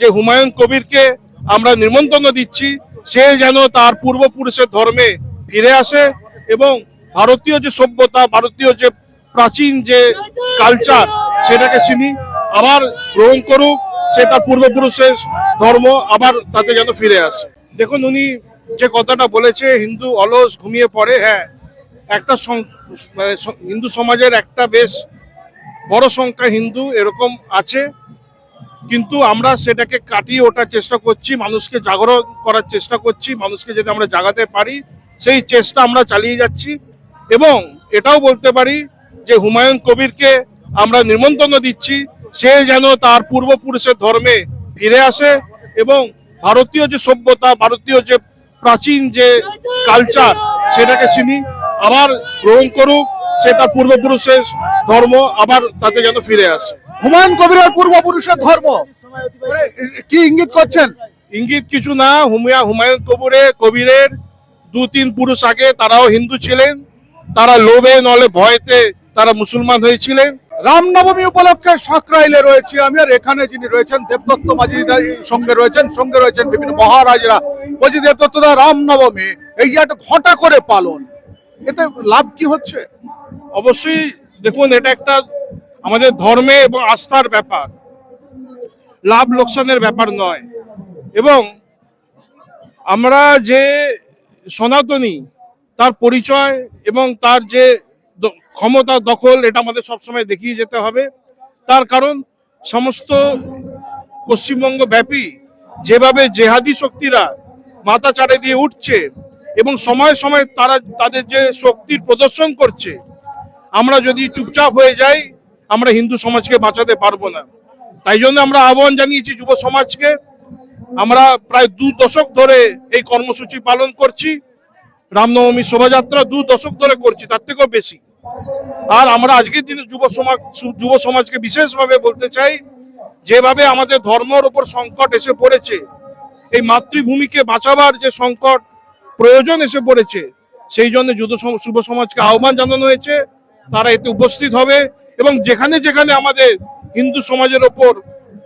যে হুমায়ুন কবিরকে আমরা নিমন্ত্রণ দিচ্ছি, সে যেন তার পূর্বপুরুষের ধর্মে ফিরে আসে এবং ভারতীয় যে সভ্যতা, ভারতীয় যে প্রাচীন যে কালচার সেটাকে চিনি, আবার গ্রহণ করুক, সে তার পূর্বপুরুষের ধর্ম আবার তাতে যেন ফিরে আসে। দেখুন, উনি যে কথাটা বলেছে, হিন্দু অলস ঘুমিয়ে পড়ে হ্যাঁ একটা মানে হিন্দু সমাজের একটা বেশ বড় সংখ্যা হিন্দু এরকম আছে। কিন্তু আমরা সেটাকে কাটিয়ে ওঠার চেষ্টা করছি, মানুষকে জাগরণ করার চেষ্টা করছি, মানুষকে যদি আমরা জাগাতে পারি, সেই চেষ্টা আমরা চালিয়ে যাচ্ছি। এবং এটাও বলতে পারি যে হুমায়ুন কবিরকে আমরা নিমন্ত্রণ দিচ্ছি, সে যেন তার পূর্বপুরুষের ধর্মে ফিরে আসে এবং ভারতীয় যে সভ্যতা, ভারতীয় যে প্রাচীন যে কালচার, সেটাকে চিনি আবার গ্রহণ করুক, সে তার পূর্বপুরুষের ধর্ম আবার তাতে যেন ফিরে আসে। হুমায়ুন কবিরের পূর্বপুরুষের ধর্ম। কি ইঙ্গিত করছেন? ইঙ্গিত কিছু না হুমিয়া হুমায়ুন কবিরে কবিরের দু তিন পুরুষ আগে তারাও হিন্দু ছিলেন। তারা লোভে নলে ভয়তে তারা মুসলমান হয়েছিলেন। রামনবমী উপলক্ষে সাঁকরাইলে রয়েছে আমি আর এখানে যিনি রয়েছেন দেবদত্ত মাঝি সঙ্গে রয়েছেন সঙ্গে রয়েছেন বিভিন্ন মহারাজরা। বলছি দেবদত্ত দা রামনবমী এই একটা ঘটা করে পালন। এতে লাভ কি হচ্ছে? অবশ্যই দেখুন এটা একটা আমাদের ধর্মে এবং আস্থার ব্যাপার। লাভ লোকসানের ব্যাপার নয়। এবং আমরা যে সনাতনী, তার পরিচয় এবং তার যে ক্ষমতা, দখল, এটা আমাদের সবসময় দেখিয়ে যেতে হবে। তার কারণ, সমস্ত পশ্চিমবঙ্গ ব্যাপী যেভাবে জেহাদি শক্তিরা মাথা চাড়ে দিয়ে উঠছে এবং সময় সময় তারা, তাদের যে শক্তির প্রদর্শন করছে, আমরা যদি চুপচাপ হয়ে যাই আমরা হিন্দু সমাজকে বাঁচাতে পারব না। তাই জন্য আমরা আহ্বান জানিয়েছি যুব সমাজকে। আমরা প্রায় দু দশক ধরে এই কর্মসূচি পালন করছি। রামনবমী শোভাযাত্রা দু দশক ধরে করছি, তার থেকেও বেশি। আর আমরা আজকের দিনে যুব সমাজ, যুব সমাজকে বিশেষভাবে বলতে চাই, যেভাবে আমাদের ধর্মর ওপর সংকট এসে পড়েছে, এই মাতৃভূমিকে বাঁচাবার যে সংকট প্রয়োজন এসে পড়েছে, সেই জন্য যুব সম- যুব সমাজকে আহ্বান জানানো হয়েছে। তারা এতে উপস্থিত হবে। এবং যেখানে যেখানে আমাদের হিন্দু সমাজের ওপর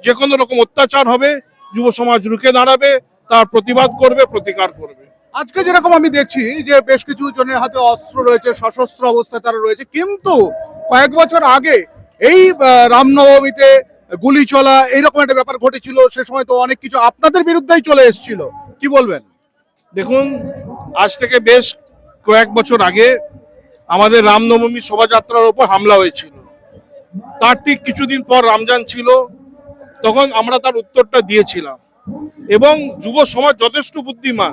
যে কোনো রকম অত্যাচার হবে যুব সমাজ রুখে দাঁড়াবে তার প্রতিবাদ করবে প্রতিকার করবে। আজকে যেরকম আমি দেখছি যে বেশ কিছু জনের হাতে অস্ত্র রয়েছে সশস্ত্র অবস্থায় তারা রয়েছে কিন্তু কয়েক বছর আগে এই রামনবমীতে গুলি চলা এইরকম একটা ব্যাপার ঘটেছিল সে সময় তো অনেক কিছু আপনাদের বিরুদ্ধেই চলে এসেছিল। কি বলবেন? দেখুন আজ থেকে বেশ কয়েক বছর আগে আমাদের রামনবমী শোভাযাত্রার ওপর হামলা হয়েছিল। তার ঠিক কিছুদিন পর রমজান ছিল, তখন আমরা তার উত্তরটা দিয়েছিলাম। এবং যুব সমাজ যথেষ্ট বুদ্ধিমান।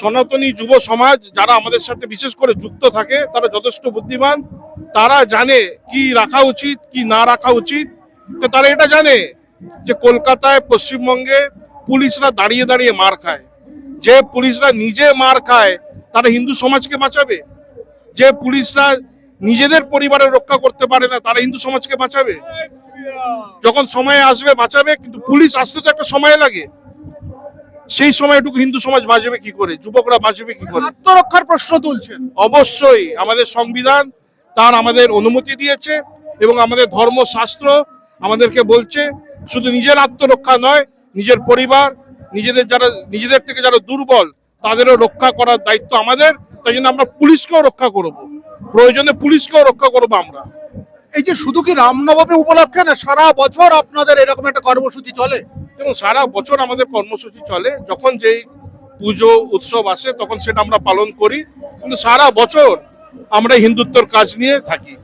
সনাতনী যুব সমাজ যারা আমাদের সাথে বিশেষ করে যুক্ত থাকে, তারা যথেষ্ট বুদ্ধিমান। তারা জানে কি রাখা উচিত, কি না রাখা উচিত। তো তারা এটা জানে যে কলকাতায়, পশ্চিমবঙ্গে পুলিশরা দাঁড়িয়ে দাঁড়িয়ে মার খায়। যে পুলিশরা নিজে মার খায়, তারা হিন্দু সমাজকে বাঁচাবে। যে পুলিশরা নিজেদের পরিবারের রক্ষা করতে পারে না তারা হিন্দু সমাজকে বাঁচাবে। যখন সময় আসবে বাঁচাবে কিন্তু পুলিশ আসতে তো একটা সময় লাগে। সেই সময়টুকু হিন্দু সমাজ বাঁচবে কি করে? যুবকরা বাঁচবে কি করে? আত্মরক্ষার প্রশ্ন তুলছেন। অবশ্যই আমাদের সংবিধান তার আমাদের অনুমতি দিয়েছে এবং আমাদের ধর্মশাস্ত্র আমাদেরকে বলছে শুধু নিজের আত্মরক্ষা নয় নিজের পরিবার নিজেদের যারা নিজেদের থেকে যারা দুর্বল তাদেরও রক্ষা করার দায়িত্ব আমাদের তাই জন্য আমরা পুলিশকেও রক্ষা করব। প্রয়োজনে পুলিশকেও রক্ষা করব আমরা। এই যে শুধু কি রামনবমী উপলক্ষে না সারা বছর আপনাদের এরকম একটা কর্মসূচি চলে? এবং সারা বছর আমাদের কর্মসূচি চলে। যখন যেই পুজো উৎসব আসে তখন সেটা আমরা পালন করি। কিন্তু সারা বছর আমরা হিন্দুত্বর কাজ নিয়ে থাকি।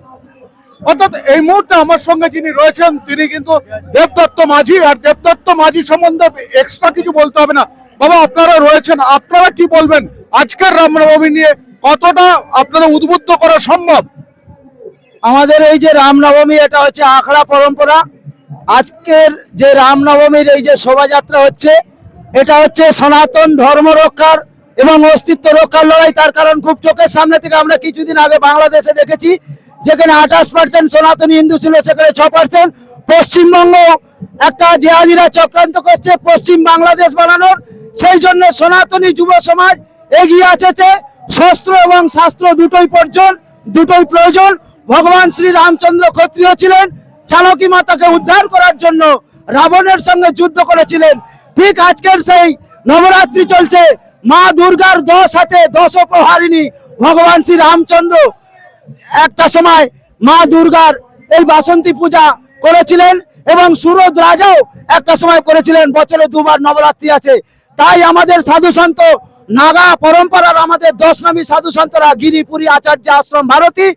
অর্থাৎ এই মুহূর্তে আমার সঙ্গে যিনি রয়েছেন তিনি কিন্তু দেবদত্ত মাঝি। আর দেবদত্ত মাঝি সম্বন্ধে এক্সট্রা কিছু বলতে হবে না। বাবা আপনারা রয়েছেন। আপনারা কি বলবেন? আজকের রামনবমী নিয়ে কতটা আপনাদের উদ্বুদ্ধ করা সম্ভব? আমাদের এই যে রামনবমী, এটা হচ্ছে আখড়া পরম্পরা। আজকের যে রামনবমীর এই যে শোভাযাত্রা হচ্ছে, এটা হচ্ছে সনাতন ধর্ম রক্ষার এবং অস্তিত্ব রক্ষার লড়াই। তার কারণ খুব চোখের সামনে থেকে আমরা কিছুদিন আগে বাংলাদেশে দেখেছি, যেখানে আঠাশ পার্সেন্ট সনাতনী হিন্দু ছিল, সেখানে ছ পার্সেন্ট পশ্চিমবঙ্গ। একটা জেহাজিরা চক্রান্ত করছে, পশ্চিম বাংলাদেশ বানানোর। সেই জন্য সনাতনী যুব সমাজ এগিয়ে আসছে শস্ত্র এবং শাস্ত্র দুটোই প্রয়োজন দুটোই প্রয়োজন। ভগবান শ্রী রামচন্দ্র ক্ষত্রিয় ছিলেন, চালকী মাতাকে উদ্ধার করার জন্য রাবণের সঙ্গে যুদ্ধ করেছিলেন। ঠিক আজকের সেই নবরাত্রি চলছে, মা দুর্গার দশ হাতে দশ প্রহারিণী ভগবান শ্রী রামচন্দ্র। একটা সময় মা দুর্গার এই বাসন্তী পূজা করেছিলেন এবং সুরজ রাজাও একটা সময় করেছিলেন, বছরে দুবার নবরাত্রি আছে। তাই আমাদের সাধু সন্ত নাগা পরম্পরার আমাদের দশ নামী সাধু সন্তরা গিরিপুরী আচার্য আশ্রম ভারতী।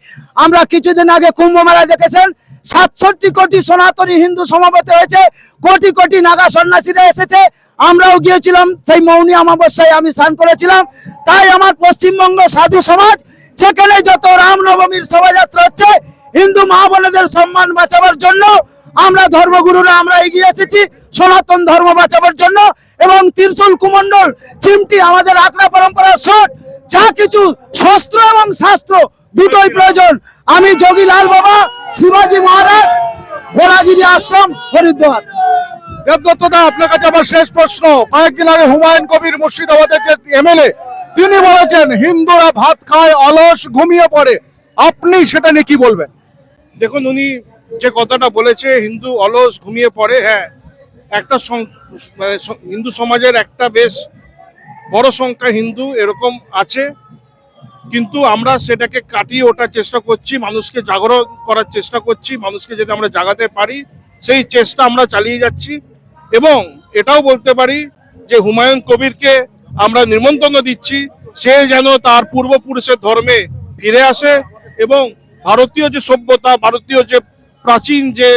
আমরা কিছুদিন আগে কুম্ভ মেলায় দেখেছেন, সাতষট্টি কোটি সনাতনী হিন্দু সমাবেত হয়েছে, কোটি কোটি নাগা সন্ন্যাসীরা এসেছে। আমরাও গিয়েছিলাম, সেই মৌনী অমাবস্যায় আমি স্নান করেছিলাম। তাই আমার পশ্চিমবঙ্গ সাধু সমাজ, যেখানে যত রামনবমীর শোভাযাত্রা হচ্ছে, হিন্দু মা সম্মান বাঁচাবার জন্য আমরা ধর্মগুরুরা আমরা এগিয়ে এসেছি, সনাতন ধর্ম বাঁচাবার জন্য। এবং ত্রিশূল কুমন্ডল চিমটি আমাদের আগ্রা পরম্পরার শট যা কিছু শস্ত্র এবং শাস্ত্র দুটোই প্রয়োজন। আমি যোগীলাল বাবা শিবাজি মহারাজ ভোলাগিরি আশ্রম হরিদ্বার। আপনার কাছে আমার শেষ প্রশ্ন। কয়েকদিন আগে হুমায়ুন কবির মুর্শিদাবাদের যে এমএলএ তিনি বলেছেন হিন্দুরা ভাত খায় অলস ঘুমিয়ে পড়ে। আপনি সেটা নিয়ে কি বলবেন? দেখুন উনি যে কথাটা বলেছে হিন্দু অলস ঘুমিয়ে পড়ে হ্যাঁ। একটা মানে হিন্দু সমাজের একটা বেশ বড় সংখ্যা হিন্দু এরকম আছে, কিন্তু আমরা সেটাকে কাটিয়ে ওঠার চেষ্টা করছি, মানুষকে জাগরণ করার চেষ্টা করছি, মানুষকে যদি আমরা জাগাতে পারি, সেই চেষ্টা আমরা চালিয়ে যাচ্ছি। এবং এটাও বলতে পারি যে হুমায়ুন কবিরকে আমরা নিমন্ত্রণ দিচ্ছি, সে যেন তার পূর্বপুরুষের ধর্মে ফিরে আসে এবং ভারতীয় যে সভ্যতা, ভারতীয় যে প্রাচীন যে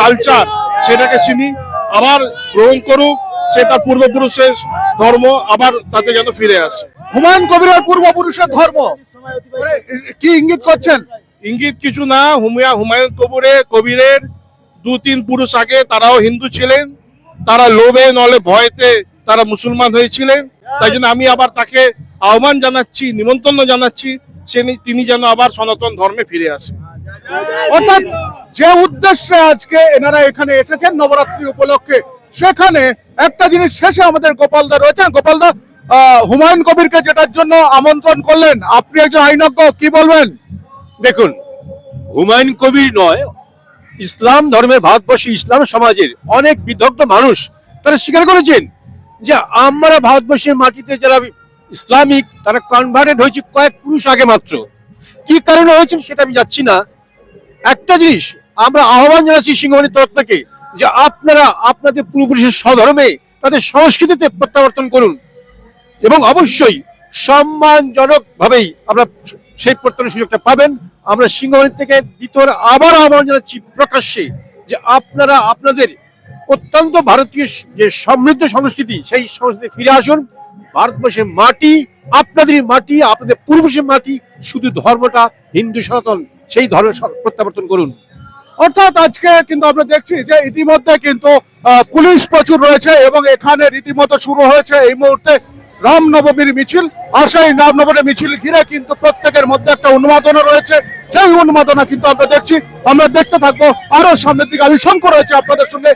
কালচার সেটাকে চিনি আবার গ্রহণ করুক সে তার পূর্বপুরুষের ধর্ম আবার তাতে যেন ফিরে আসে। হুমায়ুন কবিরের পূর্বপুরুষের ধর্ম? কি ইঙ্গিত করছেন? ইঙ্গিত কিছু না হুমিয়া হুমায়ুন কবিরে কবিরের দু তিন পুরুষ আগে তারাও হিন্দু ছিলেন তারা লোভে নলে ভয়তে তারা মুসলমান হয়েছিলেন তাই জন্য আমি আবার তাকে আহ্বান জানাচ্ছি নিমন্ত্রণ জানাচ্ছি সে তিনি যেন আবার সনাতন ধর্মে ফিরে আসে। অর্থাৎ যে উদ্দেশ্যে আজকে এনারা এখানে এসেছেন নবরাত্রি উপলক্ষে, সেখানে একটা জিনিস শেষে আমাদের গোপালদা রয়েছেন। গোপালদা হুমায়ুন কবিরকে যেটার জন্য আমন্ত্রণ করলেন, আপনি একজন আইনজ্ঞ, কি বলবেন? দেখুন, হুমায়ুন কবির নয়, ইসলাম ধর্মের ভারতবর্ষে ইসলাম সমাজের অনেক বিদগ্ধ মানুষ, তারা স্বীকার করেছেন যে আমরা ভারতবর্ষের মাটিতে যারা ইসলামিক, তারা কনভার্টেড হয়েছে কয়েক পুরুষ আগে মাত্র। কি কারণে হয়েছেন সেটা আমি যাচ্ছি না একটা জিনিস, আমরা আহ্বান জানাচ্ছি সিংহবাণীর তরফ থেকে যে আপনারা আপনাদের পূর্বপুরুষের স্বধর্মে তাদের সংস্কৃতিতে প্রত্যাবর্তন করুন। এবং অবশ্যই সম্মানজনক ভাবেই আমরা সেই প্রত্যানের সুযোগটা পাবেন। আমরা সিংহবাণী থেকে দ্বিতীয় আবার আহ্বান জানাচ্ছি প্রকাশ্যে যে আপনারা আপনাদের অত্যন্ত ভারতীয় যে সমৃদ্ধ সংস্কৃতি, সেই সংস্কৃতি ফিরে আসুন। ভারতবর্ষের মাটি আপনাদের মাটি, আপনাদের পূর্বপুরুষের মাটি, শুধু ধর্মটা হিন্দু সনাতন সেই ধরনের প্রত্যাবর্তন করুন। অর্থাৎ আজকে কিন্তু আমরা দেখছি যে ইতিমধ্যে কিন্তু পুলিশ প্রচুর রয়েছে এবং এখানে রীতিমতো শুরু হয়েছে এই মুহূর্তে রামনবমীর মিছিল। আর সেই রামনবমীর মিছিল ঘিরে কিন্তু প্রত্যেকের মধ্যে একটা উন্মাদনা রয়েছে। সেই উন্মাদনা কিন্তু আমরা দেখছি। আমরা দেখতে থাকব আরও সামনের দিকে। আমি শঙ্কর রয়েছে আপনাদের সঙ্গে।